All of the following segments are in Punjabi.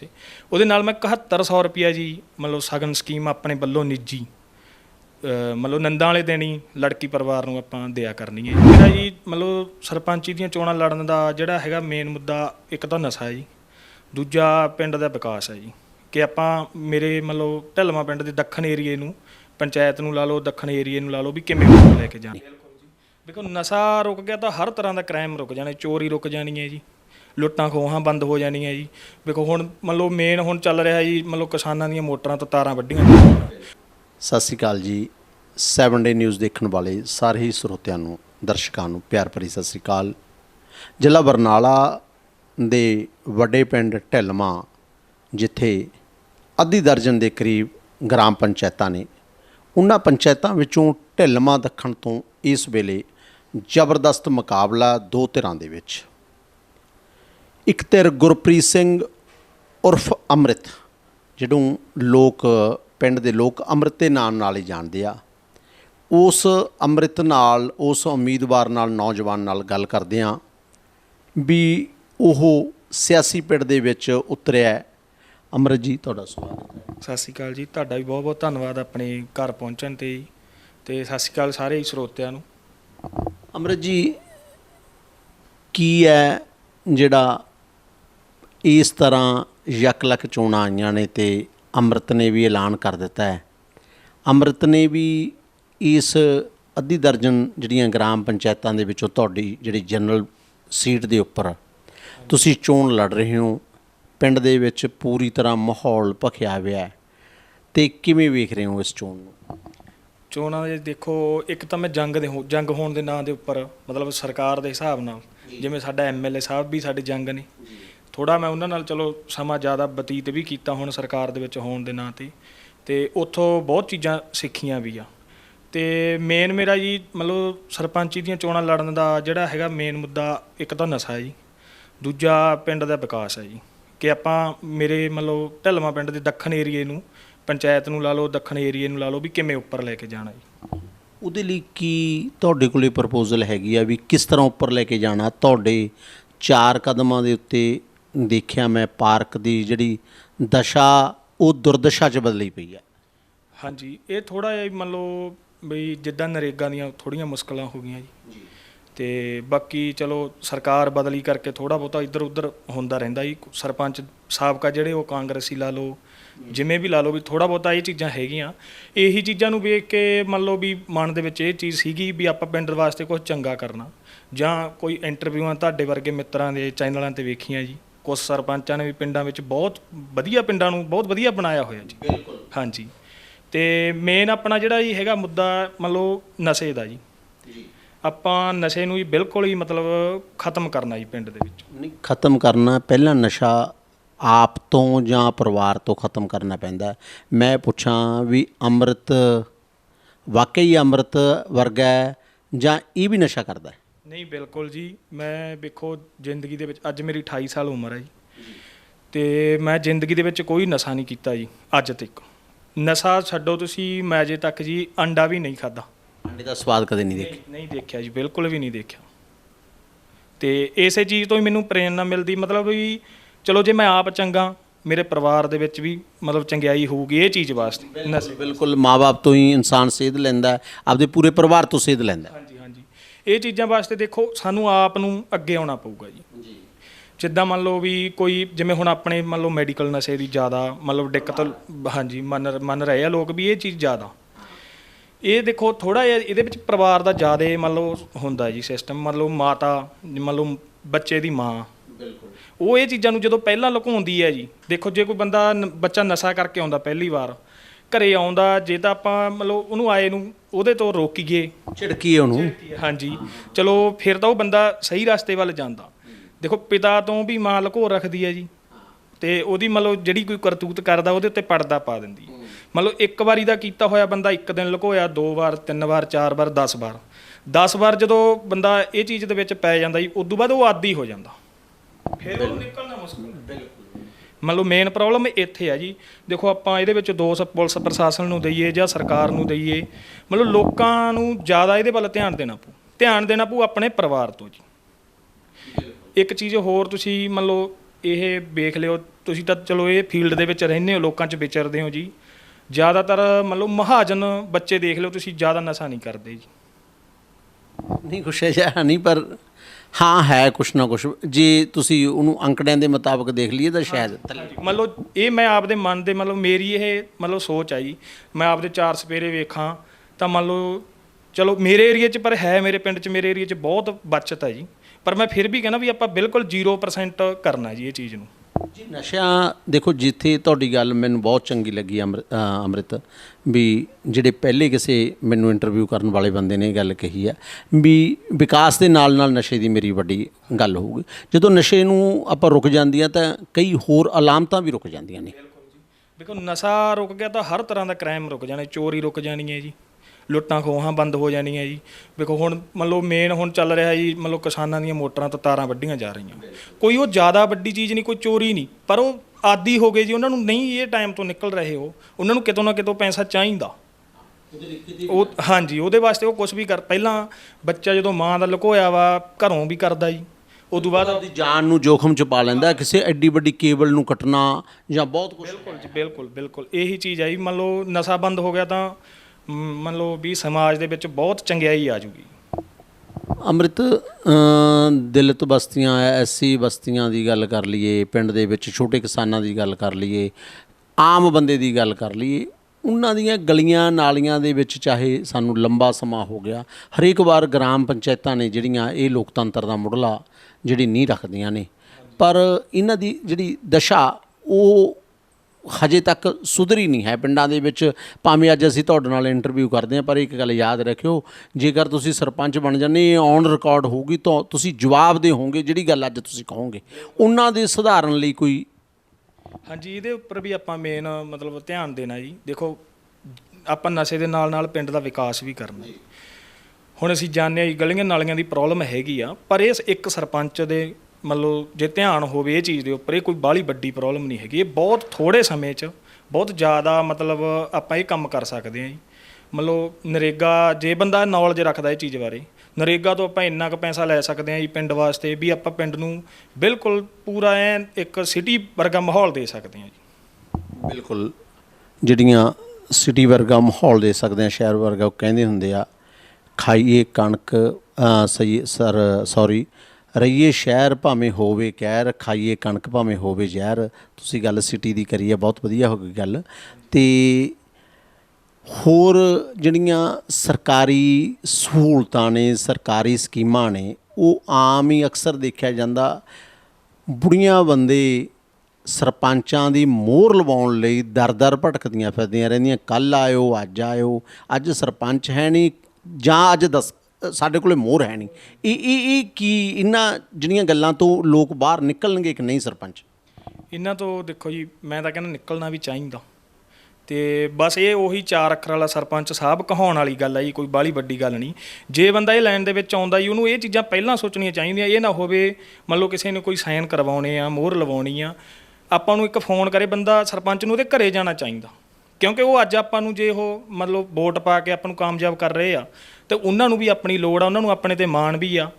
ਸੀ। ਉਹਦੇ ਨਾਲ ਮੈਂ 7100 ਰੁਪਿਆ ਜੀ ਮਤਲਬ ਸਗਨ ਸਕੀਮ ਆਪਣੇ ਵੱਲੋਂ ਨਿੱਜੀ ਮਤਲਬ ਨੰਦਾਂ ਵਾਲੇ ਹੀ ਲੜਕੀ ਪਰਿਵਾਰ ਨੂੰ ਆਪਾਂ ਦਿਆ ਕਰਨੀ ਹੈ। ਮੇਰਾ ਜੀ ਮਤਲਬ ਸਰਪੰਚੀ ਦੀਆਂ ਚੋਣਾਂ ਲੜਨ ਦਾ ਜਿਹੜਾ ਹੈਗਾ ਮੇਨ ਮੁੱਦਾ ਇੱਕ ਤਾਂ ਨਸ਼ਾ ਹੈ ਜੀ। ਦੂਜਾ ਪਿੰਡ ਦਾ ਵਿਕਾਸ ਹੈ ਜੀ। ਕਿ ਆਪਾਂ ਮੇਰੇ ਮਤਲਬ ਢਲਵਾ ਪਿੰਡ ਦੇ ਦੱਖਣ ਏਰੀਏ ਨੂੰ ਪੰਚਾਇਤ ਨੂੰ ਲਾ ਲਓ ਦੱਖਣ ਏਰੀਏ ਨੂੰ ਲਾ ਲਓ ਵੀ ਕਿਵੇਂ ਲੈ ਕੇ ਜਾਣਾ। ਦੇਖੋ ਨਸ਼ਾ ਰੁਕ ਗਿਆ ਤਾਂ ਹਰ ਤਰ੍ਹਾਂ ਦਾ ਕ੍ਰਾਈਮ ਰੁਕ ਜਾਣਾ ਚੋਰੀ ਰੁਕ ਜਾਣੀ ਹੈ ਜੀ। ਲੁੱਟਾਂ ਖੋਹਾਂ ਬੰਦ ਹੋ ਜਾਣੀਆਂ ਜੀ। ਵੇਖੋ, ਹੁਣ ਮੰਨ ਲਓ ਮੇਨ ਹੁਣ ਚੱਲ ਰਿਹਾ ਜੀ, ਮੰਨ ਲਓ ਕਿਸਾਨਾਂ ਦੀਆਂ ਮੋਟਰਾਂ ਤੋਂ ਤਾਰਾਂ ਵੱਢੀਆਂ ਸਤਿ ਸ਼੍ਰੀ ਅਕਾਲ ਜੀ। 7 ਡੇ ਨਿਊਜ਼ ਦੇਖਣ ਵਾਲੇ ਸਾਰੇ ਹੀ ਸਰੋਤਿਆਂ ਨੂੰ, ਦਰਸ਼ਕਾਂ ਨੂੰ ਪਿਆਰ ਭਰੀ ਸਤਿ ਸ਼੍ਰੀ ਅਕਾਲ। ਜ਼ਿਲ੍ਹਾ ਬਰਨਾਲਾ ਦੇ ਵੱਡੇ ਪਿੰਡ ਢਿਲਮਾ ਜਿੱਥੇ ਅੱਧੀ ਦਰਜਨ ਦੇ ਕਰੀਬ ਗ੍ਰਾਮ ਪੰਚਾਇਤਾਂ ਨੇ, ਉਹਨਾਂ ਪੰਚਾਇਤਾਂ ਵਿੱਚੋਂ ਢਿਲਮਾ ਦੱਖਣ ਤੋਂ ਇਸ ਵੇਲੇ ਜ਼ਬਰਦਸਤ ਮੁਕਾਬਲਾ ਦੋ ਧਿਰਾਂ ਦੇ ਵਿੱਚ। ਇੱਕ ਧਿਰ ਗੁਰਪ੍ਰੀਤ ਸਿੰਘ ਉਰਫ ਅੰਮ੍ਰਿਤ ਜਿਹਨੂੰ ਲੋਕ ਪਿੰਡ ਦੇ ਲੋਕ ਅੰਮ੍ਰਿਤ ਦੇ ਨਾਮ ਨਾਲ ਹੀ ਜਾਣਦੇ ਆ ਉਸ ਅੰਮ੍ਰਿਤ ਨਾਲ ਉਸ ਉਮੀਦਵਾਰ ਨਾਲ ਨੌਜਵਾਨ ਨਾਲ ਗੱਲ ਕਰਦੇ ਆ ਵੀ ਉਹ ਸਿਆਸੀ ਪਿੰਡ ਦੇ ਵਿੱਚ ਉਤਰਿਆ। ਅੰਮ੍ਰਿਤ ਜੀ ਤੁਹਾਡਾ ਸਵਾਗਤ ਹੈ ਸਤਿ ਸ਼੍ਰੀ ਅਕਾਲ ਜੀ ਤੁਹਾਡਾ ਵੀ ਬਹੁਤ ਬਹੁਤ ਧੰਨਵਾਦ ਆਪਣੇ ਘਰ ਪਹੁੰਚਣ ਤੇ ਜੀ। ਤੇ ਸਤਿ ਸ਼੍ਰੀ ਅਕਾਲ ਸਾਰੇ ਹੀ ਸਰੋਤਿਆਂ ਨੂੰ ਅੰਮ੍ਰਿਤ ਜੀ ਕੀ ਹੈ ਜਿਹੜਾ ਇਸ ਤਰ੍ਹਾਂ ਯਕ ਲੱਖ ਚੋਣਾਂ ਆਈਆਂ ਨੇ ਤੇ ਅੰਮ੍ਰਿਤ ਨੇ ਵੀ ਐਲਾਨ ਕਰ ਦਿੱਤਾ ਹੈ। ਅੰਮ੍ਰਿਤ ਨੇ ਵੀ ਇਸ ਅੱਧੀ ਦਰਜਨ ਜਿਹੜੀਆਂ ਗ੍ਰਾਮ ਪੰਚਾਇਤਾਂ ਦੇ ਵਿੱਚੋਂ ਤੁਹਾਡੀ ਜਿਹੜੀ ਜਨਰਲ ਸੀਟ ਦੇ ਉੱਪਰ ਤੁਸੀਂ ਚੋਣ ਲੜ ਰਹੇ ਹੋ ਪਿੰਡ ਦੇ ਵਿੱਚ ਪੂਰੀ ਤਰ੍ਹਾਂ ਮਾਹੌਲ ਭਖਿਆ ਹੋਇਆ ਹੈ। ਤੇ ਕਿਵੇਂ ਵੇਖ ਰਹੇ ਹੋ ਇਸ ਚੋਣ ਨੂੰ? ਚੋਣਾਂ ਦੇ ਦੇਖੋ ਇੱਕ ਤਾਂ ਮੈਂ ਜੰਗ ਦੇ ਹੋ- ਜੰਗ ਹੋਣ ਦੇ ਨਾਂ ਦੇ ਉੱਪਰ ਮਤਲਬ ਸਰਕਾਰ ਦੇ ਹਿਸਾਬ ਨਾਲ ਜਿਵੇਂ ਸਾਡਾ ਐਮਐਲਏ ਸਾਹਿਬ ਵੀ ਸਾਡੇ ਜੰਗ ਨੇ। ਥੋੜਾ ਮੈਂ ਉਹਨਾਂ ਨਾਲ ਚਲੋ ਸਮਾਂ ਜ਼ਿਆਦਾ ਬਤੀਤ ਵੀ ਕੀਤਾ ਹੁਣ ਸਰਕਾਰ ਦੇ ਵਿੱਚ ਹੋਣ ਦੇ ਨਾਂ ਤੇ ਤੇ ਉੱਥੋਂ ਬਹੁਤ ਚੀਜ਼ਾਂ ਸਿੱਖੀਆਂ ਵੀ ਆ। ਤੇ ਮੇਨ ਮੇਰਾ ਜੀ ਮਤਲਬ ਸਰਪੰਚੀ ਦੀਆਂ ਚੋਣਾਂ ਲੜਨ ਦਾ ਜਿਹੜਾ ਹੈਗਾ ਮੇਨ ਮੁੱਦਾ ਇੱਕ ਤਾਂ ਨਸ਼ਾ ਜੀ, ਦੂਜਾ ਪਿੰਡ ਦਾ ਵਿਕਾਸ ਹੈ ਜੀ। ਕਿ ਆਪਾਂ ਮੇਰੇ ਮਤਲਬ ਢਲਵਾ ਪਿੰਡ ਦੇ ਦੱਖਣ ਏਰੀਏ ਨੂੰ, ਪੰਚਾਇਤ ਨੂੰ ਲਾ ਲਓ, ਦੱਖਣ ਏਰੀਏ ਨੂੰ ਲਾ ਲਓ ਵੀ ਕਿਵੇਂ ਉੱਪਰ ਲੈ ਕੇ ਜਾਣਾ ਜੀ। ਉਹਦੇ ਲਈ ਕੀ ਤੁਹਾਡੇ ਕੋਲੇ ਪ੍ਰਪੋਜ਼ਲ ਹੈਗੀ ਆ ਵੀ ਕਿਸ ਤਰ੍ਹਾਂ ਉੱਪਰ ਲੈ ਕੇ ਜਾਣਾ? ਤੁਹਾਡੇ ਚਾਰ ਕਦਮਾਂ ਦੇ ਉੱਤੇ ਦੇਖਿਆ ਮੈਂ ਪਾਰਕ ਦੀ ਜਿਹੜੀ ਦਸ਼ਾ ਉਹ ਦੁਰਦਸ਼ਾ 'ਚ ਬਦਲੀ ਪਈ ਹੈ। ਹਾਂਜੀ ਇਹ ਥੋੜਾ ਜਿਹਾ ਮੰਨ ਲਓ ਵੀ ਜਿੱਦਾਂ ਨਰੇਗਾ ਦੀਆਂ ਥੋੜੀਆਂ ਮੁਸ਼ਕਲਾਂ ਹੋ ਗਈਆਂ ਜੀ। ਤੇ ਬਾਕੀ ਚਲੋ ਸਰਕਾਰ ਬਦਲੀ ਕਰਕੇ ਥੋੜਾ ਬਹੁਤਾ ਇੱਧਰ ਉੱਧਰ ਹੁੰਦਾ ਰਹਿੰਦਾ ਜੀ। ਸਰਪੰਚ ਸਾਬਕਾ ਜਿਹੜੇ ਉਹ ਕਾਂਗਰਸੀ ਲਾ ਲਓ ਜਿਵੇਂ ਵੀ ਲਾ ਲਓ ਵੀ ਥੋੜਾ ਬਹੁਤਾ ਇਹ ਚੀਜ਼ਾਂ ਹੈਗੀਆਂ। ਇਹੀ ਚੀਜ਼ਾਂ ਨੂੰ ਵੇਖ ਕੇ ਮੰਨ ਲਓ ਵੀ ਮਨ ਦੇ ਵਿੱਚ ਇਹ ਚੀਜ਼ ਸੀਗੀ ਵੀ ਆਪਾਂ ਪਿੰਡ ਵਾਸਤੇ ਕੁਝ ਚੰਗਾ ਕਰਨਾ। ਜਾਂ ਕੋਈ ਇੰਟਰਵਿਊਆਂ ਤੁਹਾਡੇ ਵਰਗੇ ਮਿੱਤਰਾਂ ਦੇ ਚੈਨਲਾਂ ਤੇ ਵੇਖੀਆਂ ਜੀ। ਕੁਝ ਸਰਪੰਚਾਂ ਨੇ ਵੀ ਪਿੰਡਾਂ ਵਿੱਚ ਬਹੁਤ ਵਧੀਆ ਪਿੰਡਾਂ ਨੂੰ ਬਹੁਤ ਵਧੀਆ ਬਣਾਇਆ ਹੋਇਆ ਜੀ। ਬਿਲਕੁਲ। ਹਾਂਜੀ। ਤੇ ਮੇਨ ਆਪਣਾ ਜਿਹੜਾ ਜੀ ਹੈਗਾ ਮੁੱਦਾ ਮੰਨ ਲਓ ਨਸ਼ੇ ਦਾ ਜੀ। ਜੀ। ਆਪਾਂ ਨਸ਼ੇ ਨੂੰ ਹੀ ਬਿਲਕੁਲ ਹੀ ਮਤਲਬ ਖਤਮ ਕਰਨਾ ਜੀ ਪਿੰਡ ਦੇ ਵਿੱਚ। ਨਹੀਂ ਖਤਮ ਕਰਨਾ ਪਹਿਲਾਂ ਨਸ਼ਾ ਆਪ ਤੋਂ ਜਾਂ ਪਰਿਵਾਰ ਤੋਂ ਖਤਮ ਕਰਨਾ ਪੈਂਦਾ। ਮੈਂ ਪੁੱਛਾਂ ਵੀ ਅੰਮ੍ਰਿਤ ਵਾਕਈ ਅੰਮ੍ਰਿਤ ਵਰਗਾ ਹੈ ਜਾਂ ਇਹ ਵੀ ਨਸ਼ਾ ਕਰਦਾ ਹੈ? ਨਹੀਂ ਬਿਲਕੁਲ ਜੀ। ਮੈਂ ਵੇਖੋ ਜ਼ਿੰਦਗੀ ਦੇ ਵਿੱਚ ਅੱਜ ਮੇਰੀ 28 ਸਾਲ ਉਮਰ ਹੈ ਜੀ। ਤੇ ਮੈਂ ਜ਼ਿੰਦਗੀ ਦੇ ਵਿੱਚ ਕੋਈ ਨਸ਼ਾ ਨਹੀਂ ਕੀਤਾ ਜੀ ਅੱਜ ਤੱਕ। ਨਸ਼ਾ ਛੱਡੋ ਤੁਸੀਂ ਮੈਂ ਅਜੇ ਤੱਕ ਜੀ ਅੰਡਾ ਵੀ ਨਹੀਂ ਖਾਦਾ ਅੰਡੇ ਦਾ ਸਵਾਦ ਕਦੇ ਨਹੀਂ ਦੇਖਿਆ। ਨਹੀਂ ਦੇਖਿਆ ਜੀ ਬਿਲਕੁਲ ਵੀ ਨਹੀਂ ਦੇਖਿਆ। ਤੇ ਇਸੇ ਚੀਜ਼ ਤੋਂ ਹੀ ਮੈਨੂੰ ਪ੍ਰੇਰਣਾ ਮਿਲਦੀ ਮਤਲਬ ਵੀ ਚਲੋ ਜੇ ਮੈਂ ਆਪ ਚੰਗਾ ਮੇਰੇ ਪਰਿਵਾਰ ਦੇ ਵਿੱਚ ਵੀ ਮਤਲਬ ਚੰਗਿਆਈ ਹੋਊਗੀ ਇਹ ਚੀਜ਼ ਵਾਸਤੇ ਬਿਲਕੁਲ ਮਾਪੇ ਤੋਂ ਹੀ ਇਨਸਾਨ ਸੇਧ ਲੈਂਦਾ ਆਪਦੇ ਪੂਰੇ ਪਰਿਵਾਰ ਤੋਂ ਸੇਧ ਲੈਂਦਾ ਇਹ ਚੀਜ਼ਾਂ ਵਾਸਤੇ ਦੇਖੋ ਸਾਨੂੰ ਆਪ ਨੂੰ ਅੱਗੇ ਆਉਣਾ ਪਊਗਾ ਜੀ। ਜਿੱਦਾਂ ਮੰਨ ਲਓ ਵੀ ਕੋਈ ਜਿਵੇਂ ਹੁਣ ਆਪਣੇ ਮੰਨ ਲਓ ਮੈਡੀਕਲ ਨਸ਼ੇ ਦੀ ਜ਼ਿਆਦਾ ਮਤਲਬ ਦਿੱਕਤ ਹਾਂਜੀ ਮੰਨ ਮੰਨ ਰਹੇ ਆ ਲੋਕ ਵੀ ਇਹ ਚੀਜ਼ ਜ਼ਿਆਦਾ। ਇਹ ਦੇਖੋ ਥੋੜਾ ਜਿਹਾ ਇਹਦੇ ਵਿੱਚ ਪਰਿਵਾਰ ਦਾ ਜ਼ਿਆਦਾ ਮੰਨ ਲਓ ਹੁੰਦਾ ਜੀ ਸਿਸਟਮ ਮੰਨ ਲਓ ਮਾਤਾ ਮੰਨ ਲਓ ਬੱਚੇ ਦੀ ਮਾਂ। ਬਿਲਕੁਲ। ਉਹ ਇਹ ਚੀਜ਼ਾਂ ਨੂੰ ਜਦੋਂ ਪਹਿਲਾਂ ਲੁਕਾਉਂਦੀ ਹੈ ਜੀ ਦੇਖੋ ਜੇ ਕੋਈ ਬੰਦਾ ਬੱਚਾ ਨਸ਼ਾ ਕਰਕੇ ਆਉਂਦਾ ਪਹਿਲੀ ਵਾਰ ਘਰੇ ਆਉਂਦਾ ਜੇ ਤਾਂ ਆਪਾਂ ਮਤਲਬ ਉਹਨੂੰ ਆਏ ਨੂੰ ਉਹਦੇ ਤੋਂ ਰੋਕੀਏ ਝਿੜਕੀ ਉਹਨੂੰ। ਹਾਂਜੀ। ਚਲੋ ਫਿਰ ਤਾਂ ਉਹ ਬੰਦਾ ਸਹੀ ਰਸਤੇ ਵੱਲ ਜਾਂਦਾ। ਦੇਖੋ ਪਿਤਾ ਤੋਂ ਵੀ ਮਾਂ ਲੁਕੋ ਰੱਖਦੀ ਹੈ ਜੀ। ਤੇ ਉਹਦੀ ਮਤਲਬ ਜਿਹੜੀ ਕੋਈ ਕਰਤੂਤ ਕਰਦਾ ਉਹਦੇ ਉੱਤੇ ਪਰਦਾ ਪਾ ਦਿੰਦੀ ਹੈ। ਮਤਲਬ ਇੱਕ ਵਾਰੀ ਦਾ ਕੀਤਾ ਹੋਇਆ ਬੰਦਾ ਇੱਕ ਦਿਨ ਲੁਕੋਇਆ ਦੋ ਵਾਰ ਤਿੰਨ ਵਾਰ ਚਾਰ ਵਾਰ 10 ਵਾਰ। 10 ਵਾਰ ਜਦੋਂ ਬੰਦਾ ਇਹ ਚੀਜ਼ ਦੇ ਵਿੱਚ ਪੈ ਜਾਂਦਾ ਜੀ ਉਦੋਂ ਬਾਅਦ ਉਹ ਆਦੀ ਹੋ ਜਾਂਦਾ। ਫਿਰ ਉਹਨੂੰ ਨਿਕਲਣਾ ਮੁਸ਼ਕਲ। ਬਿਲਕੁਲ। ਮੰਨ ਲਓ ਮੇਨ ਪ੍ਰੋਬਲਮ ਇੱਥੇ ਆ ਜੀ। ਦੇਖੋ ਆਪਾਂ ਇਹਦੇ ਵਿੱਚ ਦੋਸ਼ ਪੁਲਿਸ ਪ੍ਰਸ਼ਾਸਨ ਨੂੰ ਦਈਏ ਜਾਂ ਸਰਕਾਰ ਨੂੰ ਦਈਏ। ਮਤਲਬ ਲੋਕਾਂ ਨੂੰ ਜ਼ਿਆਦਾ ਇਹਦੇ ਵੱਲ ਧਿਆਨ ਦੇਣਾ ਪਊ। ਧਿਆਨ ਦੇਣਾ ਪਊ ਆਪਣੇ ਪਰਿਵਾਰ ਤੋਂ ਜੀ। ਇੱਕ ਚੀਜ਼ ਹੋਰ ਤੁਸੀਂ ਮੰਨ ਲਓ ਇਹ ਵੇਖ ਲਿਓ, ਤੁਸੀਂ ਤਾਂ ਚਲੋ ਇਹ ਫੀਲਡ ਦੇ ਵਿੱਚ ਰਹਿੰਦੇ ਹੋ, ਲੋਕਾਂ 'ਚ ਵਿਚਰਦੇ ਹੋ ਜੀ। ਜ਼ਿਆਦਾਤਰ ਮੰਨ ਲਓ ਮਹਾਜਨ ਬੱਚੇ ਦੇਖ ਲਿਓ, ਤੁਸੀਂ ਜ਼ਿਆਦਾ ਨਸ਼ਾ ਨਹੀਂ ਕਰਦੇ ਜੀ। ਨਹੀਂ ਕੁਛ ਹੈ ਨਹੀਂ, ਪਰ ਹਾਂ, ਹੈ ਕੁਛ ਨਾ ਕੁਛ। ਜੇ ਤੁਸੀਂ ਉਹਨੂੰ ਅੰਕੜਿਆਂ ਦੇ ਮੁਤਾਬਕ ਦੇਖ ਲਈਏ ਤਾਂ ਸ਼ਾਇਦ ਥੱਲੇ ਮੰਨ ਲਓ ਇਹ ਮੈਂ ਆਪਦੇ ਮਨ ਦੇ ਮਤਲਬ ਮੇਰੀ ਇਹ ਮਤਲਬ ਸੋਚ ਆ ਜੀ ਮੈਂ ਆਪਦੇ ਚਾਰ ਸਪੇਰੇ ਵੇਖਾਂ ਤਾਂ ਮੰਨ ਲਓ ਚਲੋ ਮੇਰੇ ਏਰੀਆ 'ਚ ਪਰ ਹੈ, ਮੇਰੇ ਪਿੰਡ 'ਚ, ਮੇਰੇ ਏਰੀਆ 'ਚ ਬਹੁਤ ਬਚਤ ਹੈ ਜੀ। ਪਰ ਮੈਂ ਫਿਰ ਵੀ ਕਹਿੰਦਾ ਵੀ ਆਪਾਂ ਬਿਲਕੁਲ 0% ਕਰਨਾ ਜੀ ਇਹ ਚੀਜ਼ ਨੂੰ। ਜੀ ਨਸ਼ਾ ਦੇਖੋ ਜਿੱਥੇ ਤੁਹਾਡੀ ਗੱਲ ਮੈਨੂੰ ਬਹੁਤ ਚੰਗੀ ਲੱਗੀ ਅੰਮ੍ਰਿ- ਅੰਮ੍ਰਿਤ, ਵੀ ਜਿਹੜੇ ਪਹਿਲੇ ਕਿਸੇ ਮੈਨੂੰ ਇੰਟਰਵਿਊ ਕਰਨ ਵਾਲੇ ਬੰਦੇ ਨੇ ਇਹ ਗੱਲ ਕਹੀ ਹੈ, ਵੀ ਵਿਕਾਸ ਦੇ ਨਾਲ ਨਾਲ ਨਸ਼ੇ ਦੀ ਮੇਰੀ ਵੱਡੀ ਗੱਲ ਹੋਊਗੀ। ਜਦੋਂ ਨਸ਼ੇ ਨੂੰ ਆਪਾਂ ਰੁਕ ਜਾਂਦੀਆਂ ਤਾਂ ਕਈ ਹੋਰ ਅਲਾਮਤਾਂ ਵੀ ਰੁਕ ਜਾਂਦੀਆਂ ਨੇ। ਦੇਖੋ, ਨਸ਼ਾ ਰੁਕ ਗਿਆ ਤਾਂ ਹਰ ਤਰ੍ਹਾਂ ਦਾ ਕ੍ਰਾਈਮ ਰੁਕ ਜਾਣਾ, ਚੋਰੀ ਰੁਕ ਜਾਣੀ ਹੈ ਜੀ। ਲੁੱਟਾਂ ਖੋਹਾਂ ਬੰਦ ਹੋ ਜਾਣੀਆਂ ਜੀ। ਵੇਖੋ ਹੁਣ ਮੰਨ ਲਓ ਮੇਨ ਹੁਣ ਚੱਲ ਰਿਹਾ ਜੀ ਮੰਨ ਲਓ ਕਿਸਾਨਾਂ ਦੀਆਂ ਮੋਟਰਾਂ ਤੋਂ ਤਾਰਾਂ ਵੱਢੀਆਂ ਜਾ ਰਹੀਆਂ। ਕੋਈ ਉਹ ਜ਼ਿਆਦਾ ਵੱਡੀ ਚੀਜ਼ ਨਹੀਂ ਕੋਈ ਚੋਰੀ ਨਹੀਂ। ਪਰ ਉਹ ਆਦੀ ਹੋ ਗਏ ਜੀ ਉਹਨਾਂ ਨੂੰ ਨਹੀਂ ਇਹ ਟਾਈਮ ਤੋਂ ਨਿਕਲ ਰਹੇ ਹੋ ਉਹਨਾਂ ਨੂੰ ਕਿਤੋਂ ਨਾ ਕਿਤੋਂ ਪੈਸਾ ਚਾਹੀਦਾ। ਉਹ ਹਾਂਜੀ ਉਹਦੇ ਵਾਸਤੇ ਉਹ ਕੁਝ ਵੀ ਕਰ ਪਹਿਲਾਂ ਬੱਚਾ ਜਦੋਂ ਮਾਂ ਦਾ ਲੁਕੋਇਆ ਵਾ ਘਰੋਂ ਵੀ ਕਰਦਾ ਜੀ। ਉਦੋਂ ਬਾਅਦ ਆਪਦੀ ਜਾਨ ਨੂੰ ਜੋਖਮ ਚ ਪਾ ਲੈਂਦਾ ਕਿਸੇ ਐਡੀ ਵੱਡੀ ਕੇਬਲ ਨੂੰ ਕੱਟਣਾ ਜਾਂ ਬਹੁਤ ਕੁਝ ਬਿਲਕੁਲ ਜੀ ਬਿਲਕੁਲ ਬਿਲਕੁਲ। ਇਹੀ ਚੀਜ਼ ਜੀ ਮੰਨ ਲਓ ਨਸ਼ਾ ਬੰਦ ਹੋ ਗਿਆ ਤਾਂ ਮੰਨ ਲਓ ਵੀ ਸਮਾਜ ਦੇ ਵਿੱਚ ਬਹੁਤ ਚੰਗਿਆਈ ਆ ਜੂਗੀ। ਅੰਮ੍ਰਿਤ ਅ, ਦਲਿਤ ਬਸਤੀਆਂ ਐਸਸੀ ਬਸਤੀਆਂ ਦੀ ਗੱਲ ਕਰ ਲਈਏ ਪਿੰਡ ਦੇ ਵਿੱਚ ਛੋਟੇ ਕਿਸਾਨਾਂ ਦੀ ਗੱਲ ਕਰ ਲਈਏ ਆਮ ਬੰਦੇ ਦੀ ਗੱਲ ਕਰ ਲਈਏ ਉਹਨਾਂ ਦੀਆਂ ਗਲੀਆਂ ਨਾਲੀਆਂ ਦੇ ਵਿੱਚ ਚਾਹੇ ਸਾਨੂੰ ਲੰਬਾ ਸਮਾਂ ਹੋ ਗਿਆ ਹਰੇਕ ਵਾਰ ਗ੍ਰਾਮ ਪੰਚਾਇਤਾਂ ਨੇ ਜਿਹੜੀਆਂ ਇਹ ਲੋਕਤੰਤਰ ਦਾ ਮੁੱਢਲਾ ਜਿਹੜੀ ਨੀਂਹ ਰੱਖਦੀਆਂ ਨੇ ਪਰ ਇਹਨਾਂ ਦੀ ਜਿਹੜੀ ਦਸ਼ਾ ਉਹ ਹਜੇ ਤੱਕ ਸੁਧਰੀ ਨਹੀਂ ਹੈ। ਪਿੰਡਾਂ ਦੇ ਵਿੱਚ ਭਾਵੇਂ ਅੱਜ ਅਸੀਂ ਤੁਹਾਡੇ ਨਾਲ ਇੰਟਰਵਿਊ ਕਰਦੇ ਹਾਂ, ਪਰ ਇੱਕ ਗੱਲ ਯਾਦ ਰੱਖਿਓ, ਜੇਕਰ ਤੁਸੀਂ ਸਰਪੰਚ ਬਣ ਜਾਂਦੇ, ਇਹ ਔਨ ਰਿਕਾਰਡ ਹੋਊਗੀ, ਤਾਂ ਤੁਸੀਂ ਜਵਾਬ ਦੇ ਹੋਵੋਗੇ, ਜਿਹੜੀ ਗੱਲ ਅੱਜ ਤੁਸੀਂ ਕਹੋਗੇ। ਉਹਨਾਂ ਦੇ ਸੁਧਾਰਨ ਲਈ ਕੋਈ ਹਾਂਜੀ, ਇਹਦੇ ਉੱਪਰ ਵੀ ਆਪਾਂ ਮੇਨ ਮਤਲਬ ਧਿਆਨ ਦੇਣਾ ਜੀ। ਦੇਖੋ, ਆਪਾਂ ਨਸ਼ੇ ਦੇ ਨਾਲ ਨਾਲ ਪਿੰਡ ਦਾ ਵਿਕਾਸ ਵੀ ਕਰਨਾ ਜੀ। ਹੁਣ ਅਸੀਂ ਜਾਣਦੇ ਹਾਂ ਜੀ, ਗਲੀਆਂ ਨਾਲੀਆਂ ਦੀ ਪ੍ਰੋਬਲਮ ਹੈਗੀ ਆ, ਪਰ ਇਸ ਇੱਕ ਸਰਪੰਚ ਦੇ ਮਤਲਬ ਜੇ ਧਿਆਨ ਹੋਵੇ ਇਹ ਚੀਜ਼ ਦੇ ਉੱਪਰ, ਇਹ ਕੋਈ ਬਾਹਲੀ ਵੱਡੀ ਪ੍ਰੋਬਲਮ ਨਹੀਂ ਹੈਗੀ। ਇਹ ਬਹੁਤ ਥੋੜੇ ਸਮੇਂ 'ਚ ਬਹੁਤ ਜ਼ਿਆਦਾ ਮਤਲਬ ਆਪਾਂ ਇਹ ਕੰਮ ਕਰ ਸਕਦੇ ਹਾਂ ਜੀ। ਮਤਲਬ ਨਰੇਗਾ, ਜੇ ਬੰਦਾ ਨੌਲੇਜ ਰੱਖਦਾ ਇਹ ਚੀਜ਼ ਬਾਰੇ, ਨਰੇਗਾ ਤੋਂ ਆਪਾਂ ਇੰਨਾ ਕੁ ਪੈਸਾ ਲੈ ਸਕਦੇ ਹਾਂ ਜੀ ਪਿੰਡ ਵਾਸਤੇ ਵੀ ਆਪਾਂ ਪਿੰਡ ਨੂੰ ਬਿਲਕੁਲ ਪੂਰਾ ਐ ਇੱਕ ਸਿਟੀ ਵਰਗਾ ਮਾਹੌਲ ਦੇ ਸਕਦੇ ਹਾਂ ਜੀ। ਬਿਲਕੁਲ। ਜਿਹੜੀਆਂ ਸਿਟੀ ਵਰਗਾ ਮਾਹੌਲ ਦੇ ਸਕਦੇ ਆ ਸ਼ਹਿਰ ਵਰਗਾ ਉਹ ਕਹਿੰਦੇ ਹੁੰਦੇ ਆ, ਖਾਈਏ ਕਣਕ ਸਹੀ, ਸਰ ਸੌਰੀ ਰਹੀਏ ਸ਼ਹਿਰ ਭਾਵੇਂ ਹੋਵੇ ਕਹਿਰ, ਖਾਈਏ ਕਣਕ ਭਾਵੇਂ ਹੋਵੇ ਜ਼ਹਿਰ। ਤੁਸੀਂ ਗੱਲ ਸਿਟੀ ਦੀ ਕਰੀ ਹੈ ਬਹੁਤ ਵਧੀਆ ਹੋ ਗਈ ਗੱਲ। ਤੇ ਹੋਰ ਜਿਹੜੀਆਂ ਸਰਕਾਰੀ ਸਹੂਲਤਾਂ ਨੇ, ਸਰਕਾਰੀ ਸਕੀਮਾਂ ਨੇ, ਉਹ ਆਮ ਹੀ ਅਕਸਰ ਦੇਖਿਆ ਜਾਂਦਾ। ਬੁੜੀਆਂ ਬੰਦੇ ਸਰਪੰਚਾਂ ਦੀ ਮੋਹਰ ਲਵਾਉਣ ਲਈ ਦਰ-ਦਰ ਭਟਕਦੀਆਂ ਫਿਰਦੀਆਂ ਰਹਿੰਦੀਆਂ। ਕੱਲ ਆਇਓ, ਅੱਜ ਆਇਓ, ਅੱਜ ਸਰਪੰਚ ਹੈ ਨਹੀਂ, ਜਾਂ ਅੱਜ ਦੱਸ ਸਾਡੇ ਕੋਲੇ ਮੋਹਰ ਹੈ ਨਹੀਂ। ਇਹ ਇਹ ਇਹ ਕੀ ਇਹਨਾਂ ਜਿਹੜੀਆਂ ਗੱਲਾਂ ਤੋਂ ਲੋਕ ਬਾਹਰ ਨਿਕਲਣਗੇ ਕਿ ਨਹੀਂ ਸਰਪੰਚ? ਇਹਨਾਂ ਤੋਂ ਦੇਖੋ ਜੀ, ਮੈਂ ਤਾਂ ਕਹਿੰਦਾ ਨਿਕਲਣਾ ਵੀ ਚਾਹੀਦਾ। ਤੇ ਬਸ ਇਹ ਉਹੀ ਚਾਰ ਅੱਖਰ ਵਾਲਾ ਸਰਪੰਚ ਸਾਹਿਬ ਕਹਾਉਣ ਵਾਲੀ ਗੱਲ ਆ ਜੀ, ਕੋਈ ਬਾਲੀ ਵੱਡੀ ਗੱਲ ਨਹੀਂ। ਜੇ ਬੰਦਾ ਇਹ ਲਾਈਨ ਦੇ ਵਿੱਚ ਆਉਂਦਾ ਜੀ, ਉਹਨੂੰ ਇਹ ਚੀਜ਼ਾਂ ਪਹਿਲਾਂ ਸੋਚਣੀਆਂ ਚਾਹੀਦੀਆਂ। ਇਹ ਨਾ ਹੋਵੇ, ਮੰਨ ਲਓ ਕਿਸੇ ਨੇ ਕੋਈ ਸਾਈਨ ਕਰਵਾਉਣੇ ਆ, ਮੋਹਰ ਲਵਾਉਣੀ ਆ, ਆਪਾਂ ਨੂੰ ਇੱਕ ਫੋਨ ਕਰੇ ਬੰਦਾ ਸਰਪੰਚ ਨੂੰ, ਉਹਦੇ ਘਰੇ ਜਾਣਾ ਚਾਹੀਦਾ। ਕਿਉਂਕਿ ਉਹ ਅੱਜ ਆਪਾਂ ਨੂੰ ਜੇ ਉਹ ਮਤਲਬ ਵੋਟ ਪਾ ਕੇ ਆਪਾਂ ਨੂੰ ਕਾਮਯਾਬ ਕਰ ਰਹੇ ਆ ਤੇ ਉਹਨਾਂ ਨੂੰ ਵੀ ਆਪਣੀ ਲੋੜ ਆ ਉਹਨਾਂ ਨੂੰ ਆਪਣੇ ਤੇ ਮਾਣ ਵੀ ਆ।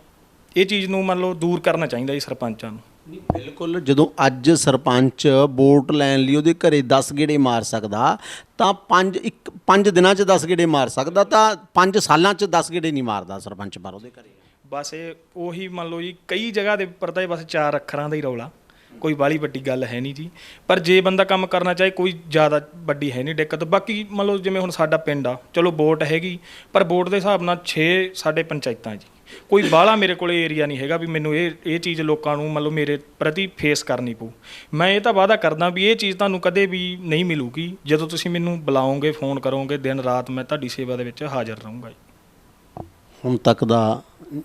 ਇਹ ਚੀਜ਼ ਨੂੰ ਮੰਨ ਲਓ ਦੂਰ ਕਰਨਾ ਚਾਹੀਦਾ ਜੀ ਸਰਪੰਚਾਂ ਨੂੰ। ਨਹੀਂ ਬਿਲਕੁਲ ਜਦੋਂ ਅੱਜ ਸਰਪੰਚ ਵੋਟ ਲੈਣ ਲਈ ਉਹਦੇ ਘਰੇ 10 ਗੇੜੇ ਮਾਰ ਸਕਦਾ ਤਾਂ 5 ਇੱਕ 5 ਦਿਨਾਂ 'ਚ 10 ਗੇੜੇ ਮਾਰ ਸਕਦਾ ਤਾਂ 5 ਸਾਲਾਂ 'ਚ 10 ਗੇੜੇ ਨਹੀਂ ਮਾਰਦਾ ਸਰਪੰਚ ਪਰ ਉਹਦੇ ਘਰੇ। ਬਸ ਇਹ ਉਹੀ ਮੰਨ ਲਓ ਜੀ ਕਈ ਜਗ੍ਹਾ ਦੇ ਉੱਪਰ ਤਾਂ ਇਹ ਬਸ ਚਾਰ ਅੱਖਰਾਂ ਦਾ ਹੀ ਰੌਲਾ। ਕੋਈ ਬਾਲੀ ਵੱਡੀ ਗੱਲ ਹੈ ਨਹੀਂ ਜੀ। ਪਰ ਜੇ ਬੰਦਾ ਕੰਮ ਕਰਨਾ ਚਾਹੇ, ਕੋਈ ਜ਼ਿਆਦਾ ਵੱਡੀ ਹੈ ਨਹੀਂ ਦਿੱਕਤ। ਬਾਕੀ ਮੰਨ ਲਓ ਜਿਵੇਂ ਹੁਣ ਸਾਡਾ ਪਿੰਡ ਆ, ਚਲੋ ਵੋਟ ਹੈਗੀ, ਪਰ ਵੋਟ ਦੇ ਹਿਸਾਬ ਨਾਲ 6 ਸਾਡੇ ਪੰਚਾਇਤਾਂ ਜੀ। ਕੋਈ ਬਾਹਲਾ ਮੇਰੇ ਕੋਲੇ ਏਰੀਆ ਨਹੀਂ ਹੈਗਾ ਵੀ ਮੈਨੂੰ ਇਹ ਇਹ ਚੀਜ਼ ਲੋਕਾਂ ਨੂੰ ਮਤਲਬ ਮੇਰੇ ਪ੍ਰਤੀ ਫੇਸ ਕਰਨੀ ਪਊ। ਮੈਂ ਇਹ ਤਾਂ ਵਾਅਦਾ ਕਰਦਾ ਵੀ ਇਹ ਚੀਜ਼ ਤੁਹਾਨੂੰ ਕਦੇ ਵੀ ਨਹੀਂ ਮਿਲੂਗੀ। ਜਦੋਂ ਤੁਸੀਂ ਮੈਨੂੰ ਬੁਲਾਓਗੇ, ਫੋਨ ਕਰੋਗੇ, ਦਿਨ ਰਾਤ ਮੈਂ ਤੁਹਾਡੀ ਸੇਵਾ ਦੇ ਵਿੱਚ ਹਾਜ਼ਰ ਰਹੂੰਗਾ ਜੀ। ਹੁਣ ਤੱਕ ਦਾ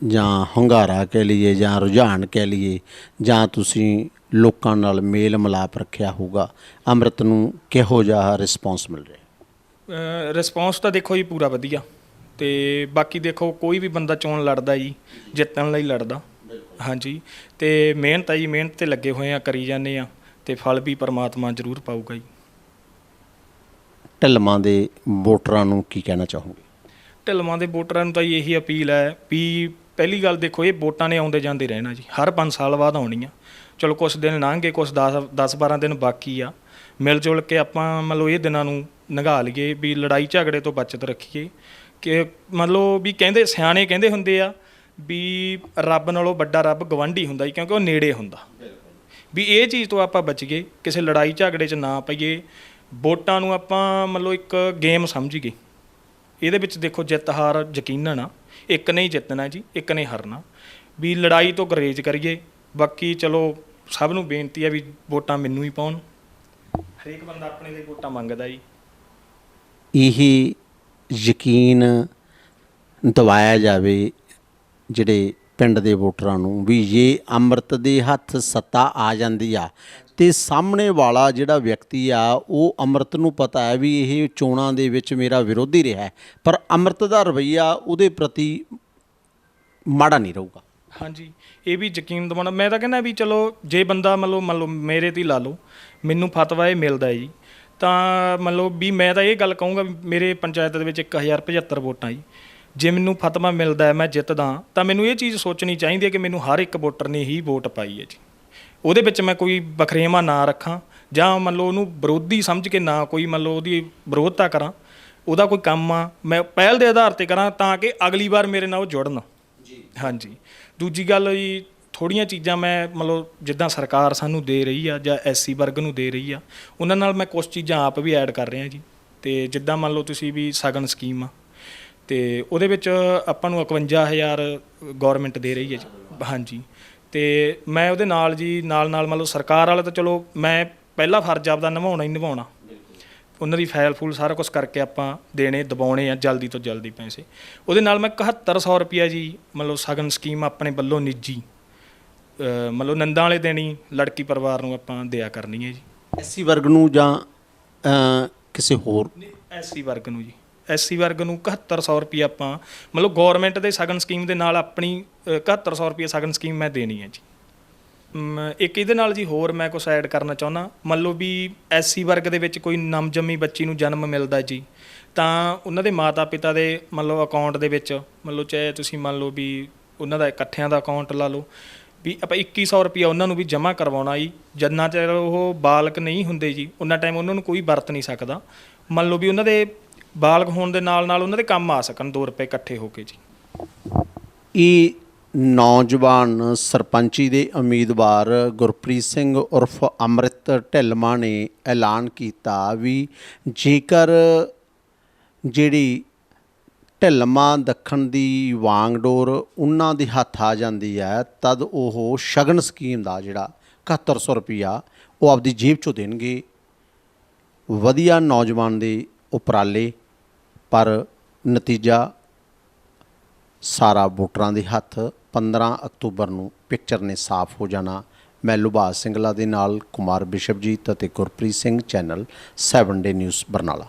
ਜਾਂ ਹੰਗਾਰਾ ਕਹਿ ਲਈਏ ਜਾਂ ਰੁਝਾਨ ਕਹਿ ਲਈਏ ਜਾਂ ਤੁਸੀਂ ਲੋਕਾਂ ਨਾਲ ਮੇਲ ਮਿਲਾਪ ਰੱਖਿਆ ਹੋਊਗਾ ਅੰਮ੍ਰਿਤ ਨੂੰ ਕਿਹੋ ਜਿਹਾ ਰਿਸਪੌਂਸ ਮਿਲ ਰਿਹਾ? ਰਿਸਪੌਂਸ ਤਾਂ ਦੇਖੋ ਜੀ ਪੂਰਾ ਵਧੀਆ ਤੇ ਬਾਕੀ ਦੇਖੋ ਕੋਈ ਵੀ ਬੰਦਾ ਚੋਣ ਲੜਦਾ ਜੀ ਜਿੱਤਣ ਲਈ ਲੜਦਾ। ਹਾਂਜੀ ਤੇ ਮਿਹਨਤ ਆ ਜੀ ਮਿਹਨਤ ਤੇ ਲੱਗੇ ਹੋਏ ਆ ਕਰੀ ਜਾਂਦੇ ਆ ਤੇ ਫਲ ਵੀ ਪਰਮਾਤਮਾ ਜ਼ਰੂਰ ਪਾਊਗਾ ਜੀ। ਢਿੱਲਮਾਂ ਦੇ ਵੋਟਰਾਂ ਨੂੰ ਕੀ ਕਹਿਣਾ ਚਾਹੋਗੇ? ਢਿਲਮਾਂ ਦੇ ਵੋਟਰਾਂ ਨੂੰ ਤਾਂ ਜੀ ਇਹੀ ਅਪੀਲ ਹੈ ਵੀ ਪਹਿਲੀ ਗੱਲ ਦੇਖੋ, ਇਹ ਵੋਟਾਂ ਨੇ ਆਉਂਦੇ ਜਾਂਦੇ ਰਹਿਣਾ ਜੀ। ਹਰ 5 ਸਾਲ ਬਾਅਦ ਆਉਣੀਆਂ ਚਲੋ ਕੁਝ ਦਿਨ ਲੰਘ ਗਏ ਕੁਝ 10 10 12 ਦਿਨ ਬਾਕੀ ਆ। ਮਿਲ ਜੁਲ ਕੇ ਆਪਾਂ ਮਤਲਬ ਇਹ ਦਿਨਾਂ ਨੂੰ ਨਗਾ ਲਈਏ ਵੀ ਲੜਾਈ ਝਗੜੇ ਤੋਂ ਬਚਤ ਰੱਖੀਏ। ਕਿ ਮਤਲਬ ਵੀ ਕਹਿੰਦੇ, ਸਿਆਣੇ ਕਹਿੰਦੇ ਹੁੰਦੇ ਆ ਵੀ ਰੱਬ ਨਾਲੋਂ ਵੱਡਾ ਰੱਬ ਗਵੰਡੀ ਹੁੰਦਾ ਜੀ, ਕਿਉਂਕਿ ਉਹ ਨੇੜੇ ਹੁੰਦਾ। ਵੀ ਇਹ ਚੀਜ਼ ਤੋਂ ਆਪਾਂ ਬਚ ਗਏ, ਕਿਸੇ ਲੜਾਈ ਝਗੜੇ 'ਚ ਨਾ ਪਈਏ। ਵੋਟਾਂ ਨੂੰ ਆਪਾਂ ਮਤਲਬ ਇੱਕ ਗੇਮ ਸਮਝੀਏ ਇਹਦੇ ਵਿੱਚ ਦੇਖੋ ਜਿੱਤ ਹਾਰ ਯਕੀਨਨ ਆ, ਇੱਕ ਨੇ ਹੀ ਜਿੱਤਣਾ ਜੀ, ਇੱਕ ਨੇ ਹਾਰਨਾ। ਵੀ ਲੜਾਈ ਤੋਂ ਗਰੇਜ ਕਰੀਏ, ਬਾਕੀ ਚਲੋ ਸਭ ਨੂੰ ਬੇਨਤੀ ਹੈ ਵੀ ਵੋਟਾਂ ਮੈਨੂੰ ਹੀ ਪਾਉਣ। ਹਰੇਕ ਬੰਦਾ ਆਪਣੇ ਲਈ ਵੋਟਾਂ ਮੰਗਦਾ ਜੀ। ਇਹ ਯਕੀਨ ਦਵਾਇਆ ਜਾਵੇ ਜਿਹੜੇ ਪਿੰਡ ਦੇ ਵੋਟਰਾਂ ਨੂੰ ਵੀ ਜੇ ਅੰਮ੍ਰਿਤ ਦੇ ਹੱਥ ਸੱਤਾ ਆ ਜਾਂਦੀ ਆ ਤੇ ਸਾਹਮਣੇ ਵਾਲਾ ਜਿਹੜਾ ਵਿਅਕਤੀ ਆ, ਉਹ ਅੰਮ੍ਰਿਤ ਨੂੰ ਪਤਾ ਹੈ ਵੀ ਇਹ ਚੋਣਾਂ ਦੇ ਵਿੱਚ ਮੇਰਾ ਵਿਰੋਧੀ ਰਿਹਾ ਪਰ ਅੰਮ੍ਰਿਤ ਦਾ ਰਵਈਆ ਉਹਦੇ ਪ੍ਰਤੀ ਮਾੜਾ ਨਹੀਂ ਰਹੂਗਾ। ਹਾਂਜੀ, ਇਹ ਵੀ ਯਕੀਨ ਦਿਵਾਉਣਾ। ਮੈਂ ਤਾਂ ਕਹਿੰਦਾ ਵੀ ਚਲੋ, ਜੇ ਬੰਦਾ ਮਤਲਬ ਲਓ, ਮੰਨ ਲਓ, ਮੇਰੇ ਤੇ ਹੀ ਲਾ ਲਓ, ਮੈਨੂੰ ਫਤਵਾ ਇਹ ਮਿਲਦਾ ਜੀ। ਤਾਂ ਮਤਲਬ ਵੀ ਮੈਂ ਤਾਂ ਇਹ ਗੱਲ ਕਹੂੰਗਾ ਵੀ ਮੇਰੇ ਪੰਚਾਇਤ ਦੇ ਵਿੱਚ 1075 ਵੋਟਾਂ ਜੀ। ਜੇ ਮੈਨੂੰ ਫਤਵਾ ਮਿਲਦਾ ਹੈ, ਮੈਂ ਜਿੱਤਦਾ, ਤਾਂ ਮੈਨੂੰ ਇਹ ਚੀਜ਼ ਸੋਚਣੀ ਚਾਹੀਦੀ ਹੈ ਕਿ ਮੈਨੂੰ ਹਰ ਇੱਕ ਵੋਟਰ ਨੇ ਹੀ ਵੋਟ ਪਾਈ ਹੈ ਜੀ। ਉਹਦੇ ਵਿੱਚ ਮੈਂ ਕੋਈ ਬਖਰੇਵਾ ਨਾ ਰੱਖਾਂ ਜਾਂ ਮੰਨ ਲਓ ਉਹਨੂੰ ਵਿਰੋਧੀ ਸਮਝ ਕੇ ਨਾ ਕੋਈ ਮੰਨ ਲਓ ਉਹਦੀ ਵਿਰੋਧਤਾ ਕਰਾਂ ਉਹਦਾ ਕੋਈ ਕੰਮ ਆ ਮੈਂ ਪਹਿਲ ਦੇ ਆਧਾਰ ਤੇ ਕਰਾਂ ਤਾਂ ਕਿ ਅਗਲੀ ਵਾਰ ਮੇਰੇ ਨਾਲ ਉਹ ਜੁੜਨ। ਜੀ। ਹਾਂਜੀ। ਦੂਜੀ ਗੱਲ ਜੀ ਥੋੜੀਆਂ ਚੀਜ਼ਾਂ ਮੈਂ ਮਤਲਬ ਜਿੱਦਾਂ ਸਰਕਾਰ ਸਾਨੂੰ ਦੇ ਰਹੀ ਆ ਜਾਂ ਐਸਸੀ ਵਰਗ ਨੂੰ ਦੇ ਰਹੀ ਆ ਉਹਨਾਂ ਨਾਲ ਮੈਂ ਕੁਝ ਚੀਜ਼ਾਂ ਆਪ ਵੀ ਐਡ ਕਰ ਰਿਹਾ ਜੀ। ਤੇ ਜਿੱਦਾਂ ਮੰਨ ਲਓ ਤੁਸੀਂ ਵੀ ਸਗਨ ਸਕੀਮ ਆ ਤੇ ਉਹਦੇ ਵਿੱਚ ਆਪਾਂ ਨੂੰ 51000 ਗਵਰਨਮੈਂਟ ਦੇ ਰਹੀ ਹੈ ਜੀ। ਹਾਂਜੀ। ਤੇ ਮੈਂ ਉਹਦੇ ਨਾਲ ਜੀ ਨਾਲ ਨਾਲ ਮਤਲਬ ਸਰਕਾਰ ਵਾਲੇ ਤਾਂ ਚਲੋ ਮੈਂ ਪਹਿਲਾ ਫਰਜ਼ ਆਪਦਾ ਨਿਭਾਉਣਾ ਹੀ ਨਿਭਾਉਣਾ। ਉਹਨਾਂ ਦੀ ਫਾਈਲ ਫੂਲ ਸਾਰਾ ਕੁਝ ਕਰਕੇ ਆਪਾਂ ਦੇਣੇ ਦਬਾਉਣੇ ਆ ਜਲਦੀ ਤੋਂ ਜਲਦੀ ਪੈਸੇ। ਉਹਦੇ ਨਾਲ ਮੈਂ 7100 ਰੁਪਿਆ ਜੀ ਮਤਲਬ ਸਗਨ ਸਕੀਮ ਆਪਣੇ ਵੱਲੋਂ ਨਿੱਜੀ ਮਤਲਬ ਨੰਦਾਂ ਵਾਲੇ ਦੇਣੀ ਲੜਕੀ ਪਰਿਵਾਰ ਨੂੰ ਆਪਾਂ ਦਿਆ ਕਰਨੀ ਹੈ ਜੀ। ਐਸੀ ਵਰਗ ਨੂੰ ਜਾਂ ਕਿਸੇ ਹੋਰ? ਐਸਸੀ ਵਰਗ ਨੂੰ ਜੀ। ਐਸਸੀ ਵਰਗ ਨੂੰ 7100 ਰੁਪਏ ਆਪਾਂ ਮਤਲਬ ਗਵਰਨਮੈਂਟ ਦੇ ਸਗਨ ਸਕੀਮ ਦੇ ਨਾਲ ਆਪਣੀ ਅ, 7100 ਰੁਪਏ ਸਗਨ ਸਕੀਮ ਮੈਂ ਦੇਣੀ ਹੈ ਜੀ। ਇੱਕ ਇਹਦੇ ਨਾਲ ਜੀ ਹੋਰ ਮੈਂ ਕੁਝ ਐਡ ਕਰਨਾ ਚਾਹੁੰਦਾ। ਮੰਨ ਲਓ ਵੀ ਐਸਸੀ ਵਰਗ ਦੇ ਵਿੱਚ ਕੋਈ ਨਵਜੰਮੀ ਬੱਚੀ ਨੂੰ ਜਨਮ ਮਿਲਦਾ ਜੀ ਤਾਂ ਉਹਨਾਂ ਦੇ ਮਾਤਾ-ਪਿਤਾ ਦੇ ਮੰਨ ਲਓ ਅਕਾਊਂਟ ਦੇ ਵਿੱਚ ਮੰਨ ਲਓ ਚਾਹੇ ਤੁਸੀਂ ਮੰਨ ਲਓ ਵੀ ਉਹਨਾਂ ਦਾ ਇਕੱਠਿਆਂ ਦਾ ਅਕਾਊਂਟ ਲਾ ਲਓ ਵੀ ਆਪਾਂ 2100 ਰੁਪਿਆ ਉਹਨਾਂ ਨੂੰ ਵੀ ਜਮ੍ਹਾਂ ਕਰਵਾਉਣਾ ਜੀ। ਜਿੰਨਾ ਚਿਰ ਉਹ ਬਾਲਕ ਨਹੀਂ ਹੁੰਦੇ ਜੀ ਉਹਨਾਂ ਟਾਈਮ ਉਹਨਾਂ ਨੂੰ ਕੋਈ ਵਰਤ ਨਹੀਂ ਸਕਦਾ। ਮੰਨ ਲਓ ਵੀ ਉਹਨਾਂ ਦੇ ਬਾਲਗ ਹੋਣ ਦੇ ਨਾਲ ਨਾਲ ਉਹਨਾਂ ਦੇ ਕੰਮ ਆ ਸਕਣ 2 ਰੁਪਏ ਇਕੱਠੇ ਹੋ ਕੇ ਜੀ। ਇਹ ਨੌਜਵਾਨ ਸਰਪੰਚੀ ਦੇ ਉਮੀਦਵਾਰ ਗੁਰਪ੍ਰੀਤ ਸਿੰਘ ਉਰਫ ਅੰਮ੍ਰਿਤ ਢਿੱਲਮਾ ਨੇ ਐਲਾਨ ਕੀਤਾ ਵੀ ਜੇਕਰ ਜਿਹੜੀ ਢਿੱਲਮਾ ਦੱਖਣ ਦੀ ਵਾਂਗਡੋਰ ਉਹਨਾਂ ਦੇ ਹੱਥ ਆ ਜਾਂਦੀ ਹੈ, ਤਦ ਉਹ ਸ਼ਗਨ ਸਕੀਮ ਦਾ ਜਿਹੜਾ 7100 ਰੁਪਿਆ ਉਹ ਆਪਦੀ ਜੇਬ ਚੋਂ ਦੇਣਗੇ। ਵਧੀਆ ਨੌਜਵਾਨ ਦੇ ਉਪਰਾਲੇ, ਪਰ ਨਤੀਜਾ ਸਾਰਾ ਵੋਟਰਾਂ ਦੇ ਹੱਥ। 15 ਅਕਤੂਬਰ ਨੂੰ ਪਿਕਚਰ ਨੇ ਸਾਫ਼ ਹੋ ਜਾਣਾ। ਮੈਂ ਲੁਭਾ ਸਿੰਘਲਾ ਦੇ ਨਾਲ ਕੁਮਾਰ ਬਿਸ਼ਪਜੀਤ ਅਤੇ Gurpreet Singh channel 7 day news Barnala.